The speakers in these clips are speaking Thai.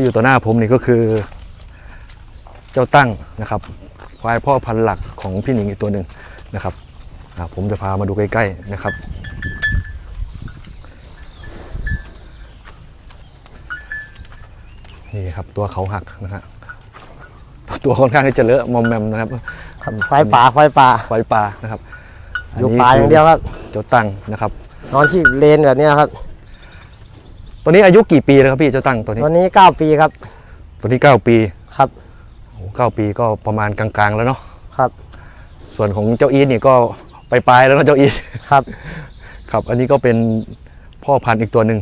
ที่อยู่ต่อหน้าผมนี่ก็คือ เจ้าตั้งนะครับควายพ่อพันธุ์หลักของพี่หนิงอีกตัวหนึ่งนะครับอ่าผมจะพามาดูใกล้ๆนะครับ นี่ครับตัวเขาหักนะฮะตัวค่อนข้างที่จะเลอะมอมแมมนะครับครับไฟป่าไฟป่าควายปลานะครับอยู่ป่าอย่างเดียวครับเจ้าตั้งนะครับ นอนที่เลนแบบเนี้ยครับ ตัวนี้อายุกี่ปีแล้วครับพี่เจ้าตั้งตัวนี้ ตัวนี้ 9 ปีครับ ตัวนี้ 9 ปีครับโอ้เก้าปีก็ประมาณกลางๆแล้วเนาะ ครับ ส่วนของเจ้าอีทนี่ก็ไปปลายๆแล้วเนาะเจ้าอีท ครับ ครับ อันนี้ก็เป็นพ่อพันธุ์อีกตัวหนึ่ง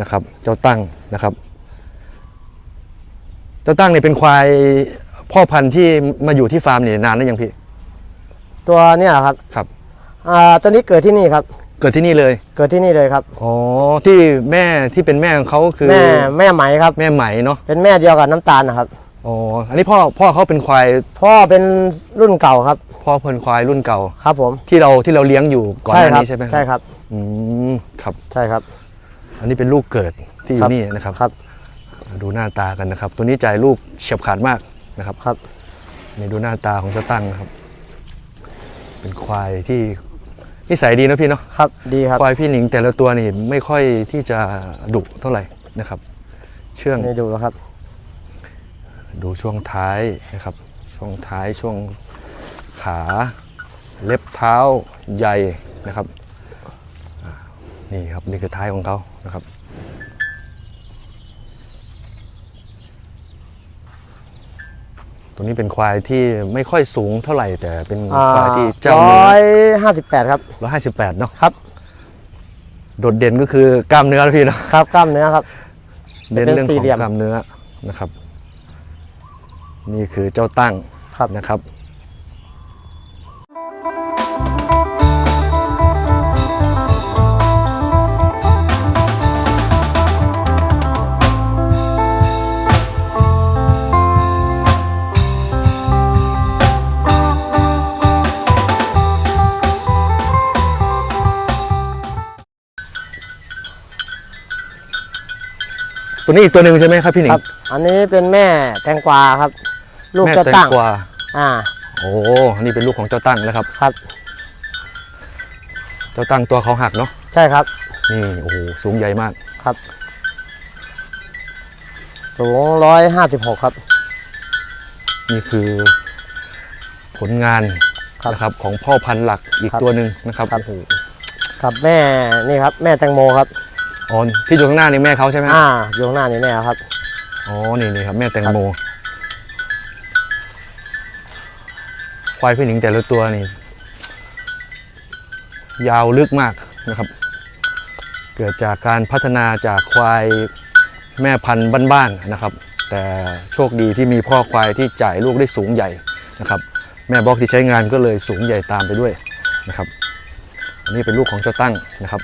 นะครับ เจ้าตั้งนะครับ เจ้าตั้งเนี่ยเป็นควายพ่อพันธุ์ที่มาอยู่ที่ฟาร์มเนี่ยนานแล้วยังพี่ ตัวเนี้ยครับ ครับ อ่า ตัวนี้เกิดที่นี่ครับ เกิดที่นี่เลย เกิดที่นี่เลยครับ อ๋อ ที่แม่ที่เป็นแม่ของเขาคือแม่แม่ไหมครับ แม่ไหมเนาะ เป็นแม่เดียวกับน้ำตาลนะครับ อ๋อ อันนี้พ่อพ่อเขาเป็นควาย พ่อเป็นรุ่นเก่าครับ พ่อเพิ่นควายรุ่นเก่า ครับผม ที่เราที่เราเลี้ยงอยู่ก่อนหน้าครันี้ใช่ไหมใช่ครับ อืม ครับ ใช่ครับ อันนี้เป็นลูกเกิดที่อครัยู่บนี่นะครับ ครับ ดูหน้าตากันนะครับ ตัวนี้จ่ายลูกเฉียบขาดมากนะครับ ครับ นี่ดูหน้าตาของเจ้าตั้งนะครับ เป็นควายที่ นิสัยดีนะพี่เนาะครับดีครับควายพี่หนิงแต่ละตัวนี่ไม่ค่อยที่จะดุเท่าไหร่นะครับ เชื่องนี่ดูแล้วครับ ดูช่วงท้ายนะครับ ช่วงท้ายช่วงขา เล็บเท้าใหญ่นะครับอ่านี่ครับนี่คือท้ายของเขานะครับ ตัวนี้เป็นควายที่ไม่ค่อยสูงเท่าไหร่แต่เป็นอ่าควายที่เจ้าร้เนื้ออยห้าสิบแปดครับร้อยห้าสิบแปดเนาะครับ โดดเด่นก็คือกล้ามเนื้อนะพี่เนาะครับกล้ามเนื้อครับเน้นเป็นเรื่องสี่ของเหลี่ยมกล้ามเนื้อนะครับ นี่คือเจ้าตั้งครับนะครับ ตัวนี้อีกตัวหนึ่งใช่ไหมครับพี่หนิงครับ อันนี้เป็นแม่แตงกวาครับ ลูกแม่จะแตงตั้งกวาอ่า โอ้นี่เป็นลูกของเจ้าตั้งแล้วครับ ครับ เจ้าตั้งตัวเขาหักเนาะใช่ครับ นี่โอ้โหสูงใหญ่มาก ครับ สูงร้อยห้าสิบหกครับ นี่คือผลงานครับนะครับของพ่อพันธุ์หลักอีกครับตัวหนึ่งนะครับครับ โอ้โหกับแม่นี่ครับ แม่แตงโมครับ อ๋อที่อยู่ข้างหน้านี่แม่เขาใช่ไหมอ่าอยู่ข้างหน้านี่แม่ครับอ๋อนี่นี่ครับแม่แตงโมควายพี่หนิงแต่ละตัวนี่ ยาวลึกมากนะครับ เกิดจากการพัฒนาจากควายแม่พันธุ์บ้านๆนะครับ แต่โชคดีที่มีพ่อควายที่จ่ายลูกได้สูงใหญ่นะครับ แม่บล็อกที่ใช้งานก็เลยสูงใหญ่ตามไปด้วยนะครับ อันนี้เป็นลูกของเจ้าตั้งนะครับ